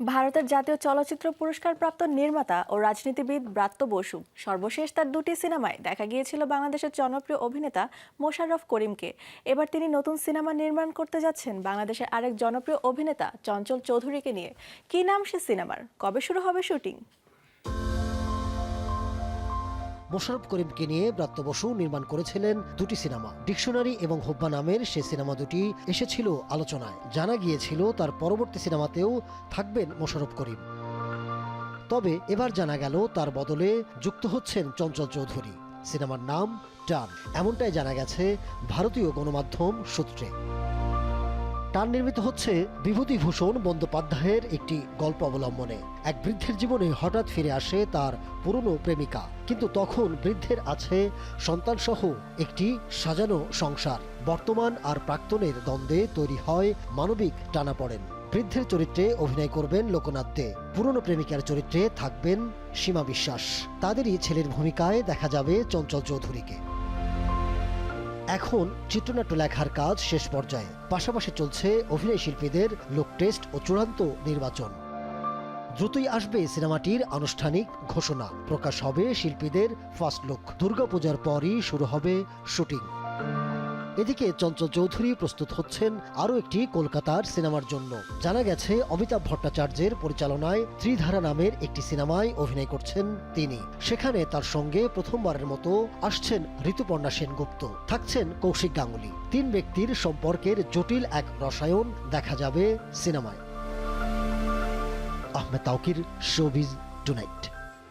ভারতের জাতীয় চলচ্চিত্র পুরস্কার প্রাপ্ত নির্মাতা ও রাজনীতিবিদ ব্রাত্য বসু। সর্বশেষ তার দুটি সিনেমায় দেখা গিয়েছিল বাংলাদেশের জনপ্রিয় অভিনেতা মোশাররফ করিমকে। এবার তিনি নতুন সিনেমা নির্মাণ করতে যাচ্ছেন বাংলাদেশের আরেক জনপ্রিয় অভিনেতা চঞ্চল চৌধুরীকে নিয়ে। কি নাম সে সিনেমার? কবে শুরু হবে শুটিং? মোশাররফ করিমকে নিয়ে ব্রাত্য বসু নির্মাণ করেছিলেন দুটি সিনেমা। ডিকশনারি এবং হোব্বা নামের সে সিনেমা দুটি এসেছিল আলোচনায়। জানা গিয়েছিল তার পরবর্তী সিনেমাতেও থাকবেন মোশাররফ করিম। তবে এবার জানা গেল তার বদলে যুক্ত হচ্ছেন চঞ্চল চৌধুরী। সিনেমার নাম টান এমনটাই জানা গেছে ভারতীয় গণমাধ্যম সূত্রে। টান নির্মিত হচ্ছে বিভূতিভূষণ বন্দ্যোপাধ্যায়ের একটি গল্প অবলম্বনে। এক বৃদ্ধের জীবনে হঠাৎ ফিরে আসে তার পুরনো প্রেমিকা। কিন্তু তখন বৃদ্ধের আছে সন্তানসহ একটি সাজানো সংসার। বর্তমান আর প্রাক্তনের দ্বন্দ্বে তৈরি হয় মানবিক টানাপড়েন। বৃদ্ধের চরিত্রে অভিনয় করবেন লোকনাথ দে। পুরনো প্রেমিকার চরিত্রে থাকবেন সীমা বিশ্বাস। তাদেরই ছেলের ভূমিকায় দেখা যাবে চঞ্চল চৌধুরীকে। এখন চিত্রনাট্য লেখার কাজ শেষ পর্যায়ে। পাশাপাশি চলছে অভিনয় শিল্পীদের লোক টেস্ট ও চূড়ান্ত নির্বাচন। দ্রুতই আসবে সিনেমাটির আনুষ্ঠানিক ঘোষণা। প্রকাশ হবে শিল্পীদের ফার্স্ট লুক দুর্গাপূজার পরই শুরু হবে শুটিং। এদিকে চঞ্চল চৌধুরী প্রস্তুত হচ্ছেন আরও একটি কলকাতার সিনেমার জন্য। জানা গেছে, অমিতাভ ভট্টাচার্যের পরিচালনায় ত্রিধারা নামের একটি সিনেমায় অভিনয় করছেন তিনি। সেখানে তার সঙ্গে প্রথমবারের মতো আসছেন ঋতুপর্ণা সেনগুপ্ত। থাকছেন কৌশিক গাঙ্গুলি। তিন ব্যক্তির সম্পর্কের জটিল এক রসায়ন দেখা যাবে সিনেমায়। Ahmed Tauquir showbiz tonight.